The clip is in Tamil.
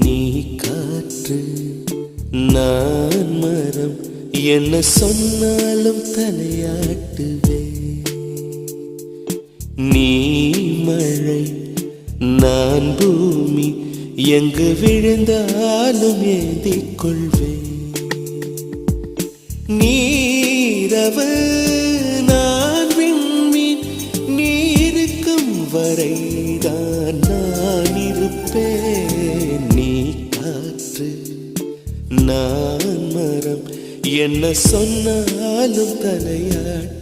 நீ காற்று நான் மரம். என்ன சொன்னாலும் தலையாட்டுவே. நீ மழை நான் பூமி. எங்கு விழுந்தாலும் ஏந்திக் கொள்வே நீரவு நான் விண்மீன். நீருக்கும் வரை நான் மரம். என்ன சொன்னாலும் தலையாட்டு.